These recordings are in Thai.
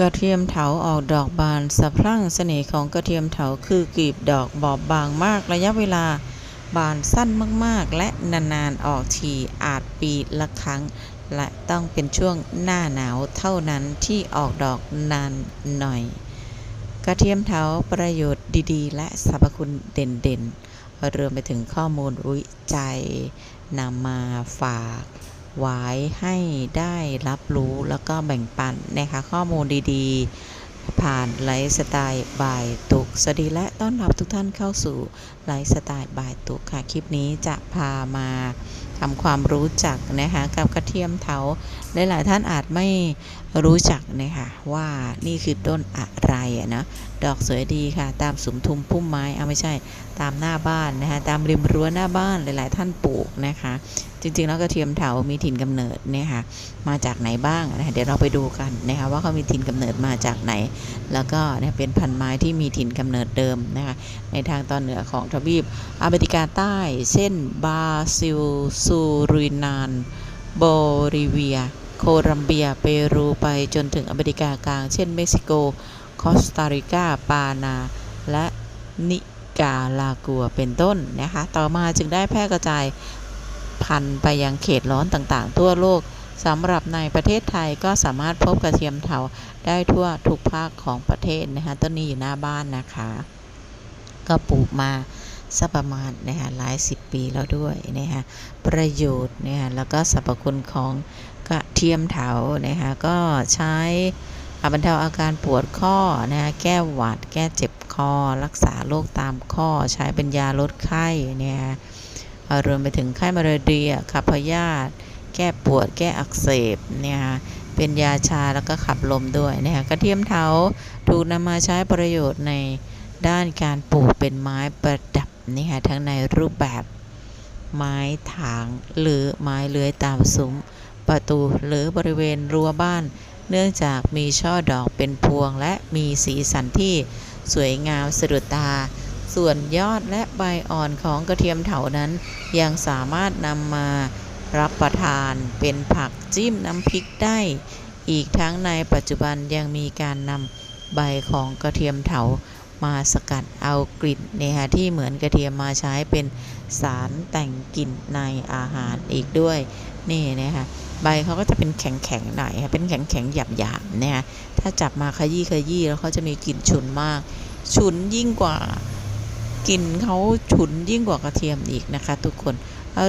กระเทียมเถาออกดอกบานสะพรั่งเสน่ห์ของกระเทียมเถาคือกลีบดอกบอบบางมากระยะเวลาบานสั้นมากๆ และนานๆออกทีอาจปีละครั้ง และต้องเป็นช่วงหน้าหนาวเท่านั้นที่ออกดอกนานหน่อย กระเทียมเถาประโยชน์ดีๆ และสรรพคุณเด่นๆรวมไปถึงข้อมูลวิจัยนำมาฝาก ไว้ให้ได้รับรู้แล้วก็แบ่งปันนะคะข้อมูลดีๆ ผ่านไลฟ์สไตล์บายตุกสวัสดีและต้อนรับทุกท่านเข้าสู่ไลฟ์สไตล์บายตุกค่ะ คลิปนี้จะพามาทำความรู้จักนะคะกับกระเทียมเถาหลายๆท่านอาจไม่รู้จักนะคะว่านี่คือต้นอะไรนะดอกสวยดีค่ะ ตามสุมทุมพุ่มไม้เอาไม่ใช่ตามหน้าบ้านนะคะตามริมรั้วหน้าบ้านหลาย ๆ ท่านปลูกนะคะ จริงๆ แล้วกระเทียมเถามีถิ่นกำเนิดเนี่ยค่ะมาจากไหนบ้างนะคะเดี๋ยวเราไปดูกันนะคะว่าเขามีถิ่นกำเนิดมาจากไหน แล้วก็เนี่ยเป็นพันธุ์ไม้ที่มีถิ่นกำเนิดเดิมนะคะในทางตอนเหนือของทวีปอเมริกาใต้ เช่นบราซิลซูรินานโบลิเวีย โคลัมเบีย เปรูไปจนถึงอเมริกากลาง เช่น เม็กซิโก คอสตาริกา ปานา และนิกาลากัวเป็นต้นนะคะ ต่อมาจึงได้แพร่กระจาย พันธุ์ไปยังเขตร้อนต่างๆ ทั่วโลกสำหรับในประเทศไทยก็สามารถพบกระเทียมเถาได้ทั่วทุกภาคของประเทศนะคะต้นนี้อยู่หน้าบ้านนะคะ ก็ปลูกมาสักประมาณนะคะหลายสิบปีแล้วด้วยนะคะประโยชน์นะคะแล้วก็สรรพคุณของกระเทียมเถานะคะก็ใช้บรรเทาอาการปวดข้อนะคะแก้หวัด แก้เจ็บคอ รักษาโรคตามข้อ ใช้เป็นยาลดไข้เนะคะ รวมไปถึงไข้มาลาเรียขับพยาธิแก้ปวด แก้อักเสบเนี่ยเป็นยาชาแล้วก็ขับลมด้วยนะคะกระเทียมเถาถูกนำมาใช้ประโยชน์ในด้านการปลูกเป็นไม้ประดับนี่ค่ะทั้งในรูปแบบไม้ถางหรือไม้เลื้อยตามซุ้ม ประตูหรือบริเวณรั้วบ้าน เนื่องจากมีช่อดอกเป็นพวงและมีสีสันที่สวยงามสะดุดตา ส่วนยอดและใบอ่อนของกระเทียมเถานั้น ยังสามารถนำมารับประทานเป็นผักจิ้มน้ำพริกได้ อีกทั้งในปัจจุบันยังมีการนำใบของกระเทียมเถามาสกัดเอากลิ่นเนี่ยที่เหมือนกระเทียมมาใช้เป็นสารแต่งกลิ่นในอาหารอีกด้วยนี่นะคะใบเขาก็จะเป็นแข็งๆหน่อยค่ะเป็นแข็งๆหยาบๆนะคะถ้าจับมาขยี้ขยี้แล้วเขาจะมีกลิ่นฉุนมาก ฉุนยิ่งกว่า กลิ่นเขาฉุนยิ่งกว่ากระเทียมอีกนะคะ ทุกคน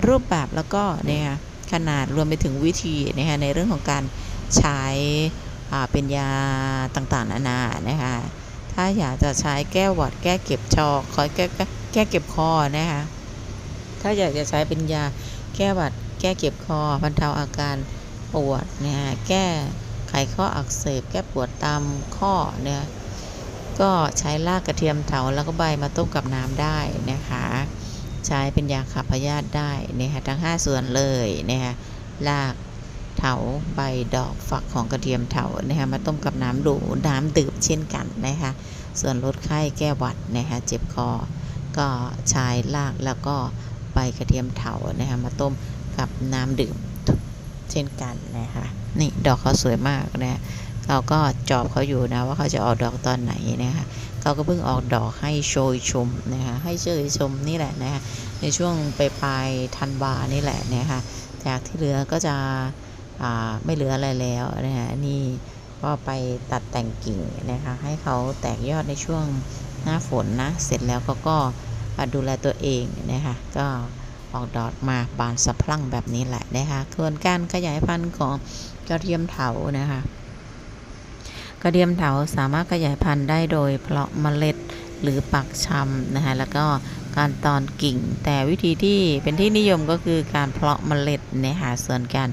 รูปแบบแล้วก็เนี่ยขนาดรวมไปถึงวิธีนะคะในเรื่องของการใช้เป็นยาต่างๆนานานะคะถ้าอยากจะใช้แก้หวัดแก้เก็บชอคอยแก้แก้เก็บคอนะคะถ้าอยากจะใช้เป็นยาแก้หวัดแก้เก็บคอบรรเทาอาการปวดนะแก้ไขข้ออักเสบแก้ปวดตามข้อเนี่ย ก็ใช้รากกระเทียมเถาแล้วก็ใบมาต้มกับน้ำได้นะคะ ใช้เป็นยาขับพยาธิได้นะคะทั้ง 5 ส่วนเลยนะคะรากเถาใบดอกฝักของกระเทียมเถานะคะมาต้มกับน้ำดูน้ำดื่มเช่นกันนะคะส่วนลดไข้แก้หวัดนะคะเจ็บคอ ก็ใช้รากแล้วก็ใบกระเทียมเถานะคะมาต้มกับน้ำดื่มเช่นกันนะคะนี่ดอกเขาสวยมากนะ เราก็จอบเขาอยู่นะว่าเขาจะออกดอกตอนไหนนะคะเขาก็เพิ่งออกดอกให้โชยชมนะคะให้เชยชมนี่แหละนะคะในช่วงปลายปลายธันวานี่แหละนะคะจากที่เหลือก็จะไม่เหลืออะไรแล้วนะคะนี่ก็ไปตัดแต่งกิ่งนะคะให้เขาแตกยอดในช่วงหน้าฝนนะเสร็จแล้วเขาก็ดูแลตัวเองนะคะก็ออกดอกมาบานสะพรั่งแบบนี้แหละนะคะส่วนการขยายพันธุ์ของกระเทียมเถานะคะ ระเทียมเถาสามารถขยายพันธุ์ได้โดยเพาะเมล็ดหรือปักชำนะคะแล้วก็การตอนกิ่ง แต่วิธีที่เป็นที่นิยมก็คือการเพาะเมล็ดนะคะส่วนการ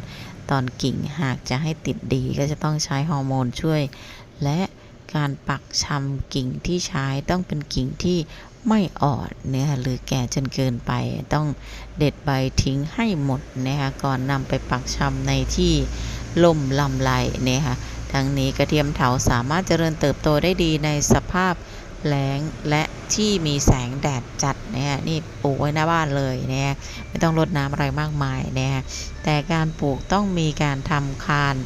ตอนกิ่งหากจะให้ติดดีก็จะต้องใช้ฮอร์โมนช่วย และการปักชำกิ่งที่ใช้ต้องเป็นกิ่งที่ไม่อ่อนเนี่ยหรือแก่จนเกินไป ต้องเด็ดใบทิ้งให้หมดนะคะก่อนนำไปปักชำในที่ล่มลำไรนี่ยค่ะ ทั้งนี้กระเทียมเถาสามารถเจริญเติบโตได้ดีในสภาพแล้งและที่มีแสงแดดจัดนะฮะนี่ปลูกไว้หน้าบ้านเลยนะฮะไม่ต้องรดน้ำอะไรมากมายนะฮะแต่การปลูกต้องมีการทำคาน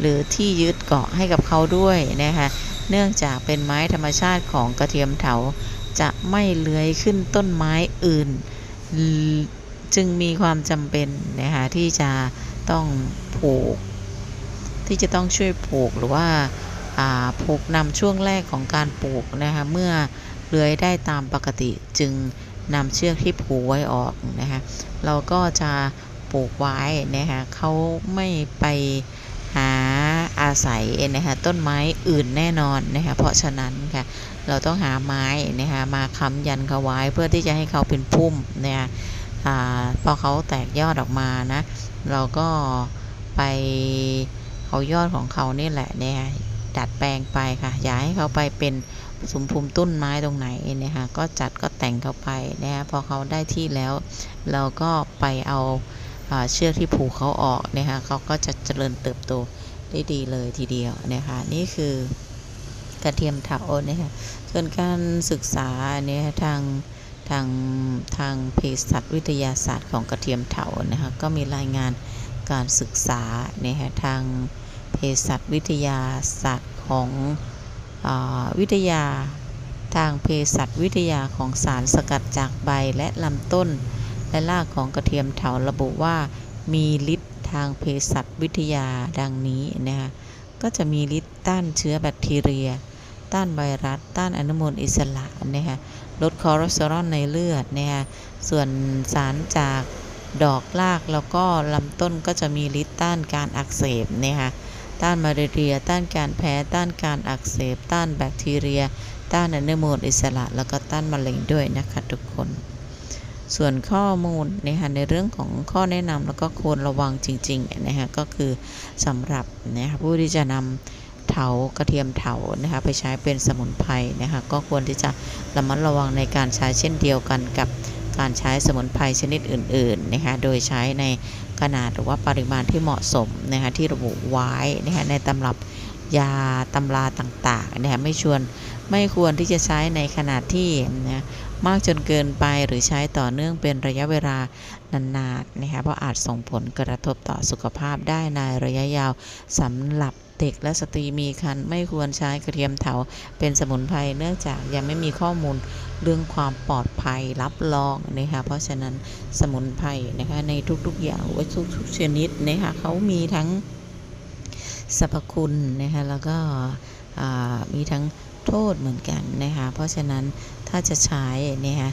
หรือที่ยึดเกาะให้กับเขาด้วยนะคะเนื่องจากเป็นไม้ธรรมชาติของกระเทียมเถาจะไม่เลื้อยขึ้นต้นไม้อื่น จึงมีความจำเป็นนะคะที่จะต้องผูก ที่จะต้องช่วยปลูกหรือว่าาปลูกนำช่วงแรกของการปลูกนะคะเมื่อเลื้อยได้ตามปกติจึงนำเชือกที่ผูกไว้ออกนะคะเราก็จะปลูกไว้นะคะเขาไม่ไปหาอาศัยนะคะต้นไม้อื่นแน่นอนนะคะเพราะฉะนั้นค่ะเราต้องหาไม้นะคะมาค้ำยันเขาไว้เพื่อที่จะให้เขาเป็นพุ่มนะคะอ่าพอเขาแตกยอดออกมานะเราก็ไป เอายอดของเขานี่แหละเนี่ยดัดแปลงไปค่ะ อย่าให้เขาไปเป็นสมภูมิต้นไม้ตรงไหนเนี่ยค่ะก็จัดก็แต่งเขาไปนะคะพอเขาได้ที่แล้ว เราก็ไปเอาเชือกที่ผูกเขาออกนะคะเขาก็จะเจริญเติบโตได้ดีเลยทีเดียวนะคะนี่คือกระเทียมเถาเนี่ยค่ะส่วนการศึกษาเนี่ยทางทางทางเภสัชวิทยาศาสตร์ของกระเทียมเถานะคะก็มีรายงาน การศึกษาเนี่ยค่ะทางเภสัชวิทยาศาสตร์ของอวิทยาทางเภสัชวิทยาของสารสกัดจากใบและลำต้น และรากของกระเทียมเถาระบุว่ามีฤทธิ์ทางเภสัชวิทยาดังนี้นะคะก็จะมีฤทธิ์ต้านเชื้อแบคทีเรีย ต้านไวรัส ต้านอนุมูลอิสระนะคะลดคอเลสเตอรอลในเลือดนะคะส่วนสารจาก ดอกรากแล้วก็ลำต้นก็จะมีฤทธิ์ต้านการอักเสบนะคะต้านมาเรีย ต้านการแพ้ ต้านการอักเสบ ต้านแบคทีเรีย ต้านอนุมูลอิสระ แล้วก็ต้านมะเร็งด้วยนะคะทุกคน ส่วนข้อมูลนะคะในเรื่องของข้อแนะนำแล้วก็ควรระวังจริงๆนะคะก็คือสำหรับนะคะผู้ที่จะนำเถากระเทียมเถานะคะไปใช้เป็นสมุนไพรนะคะก็ควรที่จะระมัดระวังในการใช้เช่นเดียวกันกับ การใช้สมุนไพรชนิดอื่นๆนะคะโดยใช้ในขนาดหรือว่าปริมาณที่เหมาะสมนะคะที่ระบุไว้นะคะในตำรับยาตำราต่างๆนะคะไม่ชวนไม่ควรที่จะใช้ในขนาดที่นะ มากจนเกินไปหรือใช้ต่อเนื่องเป็นระยะเวลานานๆนะคะเพราะอาจส่งผลกระทบต่อสุขภาพได้ในระยะยาวสำหรับเด็กและสตรีมีครรภ์ไม่ควรใช้กระเทียมเถาเป็นสมุนไพรเนื่องจากยังไม่มีข้อมูลเรื่องความปลอดภัยรับรองนะคะเพราะฉะนั้นสมุนไพรนะคะในทุกๆอย่างว่าทุกๆชนิดนะคะเขามีทั้งสรรพคุณนะคะแล้วก็มีทั้งโทษเหมือนกันนะคะเพราะฉะนั้น ถ้าจะใช้นี่ฮะ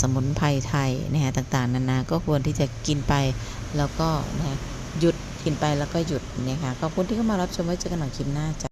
สมุนไพรไทยนะฮะต่างๆนานาก็ควรที่จะกินไปแล้วก็นะคะหยุดกินไปแล้วก็หยุดนะคะขอบคุณที่เข้ามารับชมไว้เจอกันใหม่คลิปหน้าจ้ะ